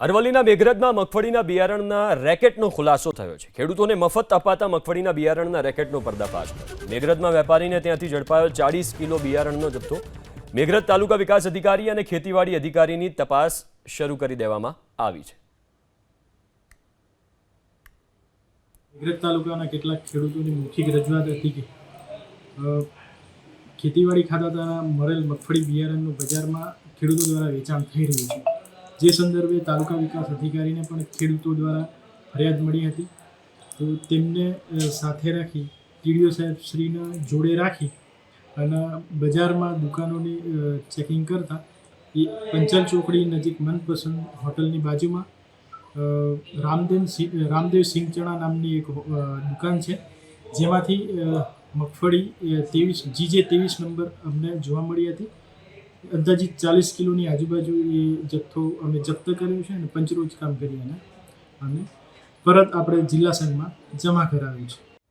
અરવલ્લીના મેઘરજમાં મગફળીના બિયારણના રેકેટનો ખુલાસો થયો છે. ખેડૂતોને મફત અપાતા મગફળીના બિયારણના રેકેટનો પર્દાફાશ થયો. મેઘરજમાં વેપારીને ત્યાંથી ઝડપાયો ચાળીસ કિલો બિયારણનો જથ્થો. મેઘરજ તાલુકા વિકાસ અધિકારી અને ખેતીવાડી અધિકારીની તપાસ શરૂ કરી દેવામાં આવી છે. મેઘરજ તાલુકાના કેટલાક ખેડૂતોની મૌખિક રજૂઆત હતી કે ખેતીવાડી ખાતા દ્વારા મરેલ મગફળી બિયારણનું બજારમાં ખેડૂતો દ્વારા વેચાણ થઈ રહ્યું છે. જે સંદર્ભે તાલુકા વિકાસ અધિકારીને પણ ખેડૂતો દ્વારા ફરિયાદ મળી હતી. તો તેમને સાથે રાખી ટીડીઓ સાહેબ શ્રીને જોડે રાખી અને બજારમાં દુકાનોની ચેકિંગ કરતા એ પંચાલ ચોકડી નજીક મનપસંદ હોટલની બાજુમાં રામદેવ સિંહ રામદેવ સિંહ ચણા નામની એક દુકાન છે. જેમાંથી મગફળી ત્રેવીસ, જીજે ત્રેવીસ નંબર અમને જોવા મળી હતી. અંદાજિત ચાલીસ કિલોની આજુબાજુ એ જથ્થો અમે જપ્ત કર્યો છે અને પંચરોજ કામ કરી અને અમે. પરત આપણે જિલ્લા સંઘમાં જમા કરાવ્યું છે.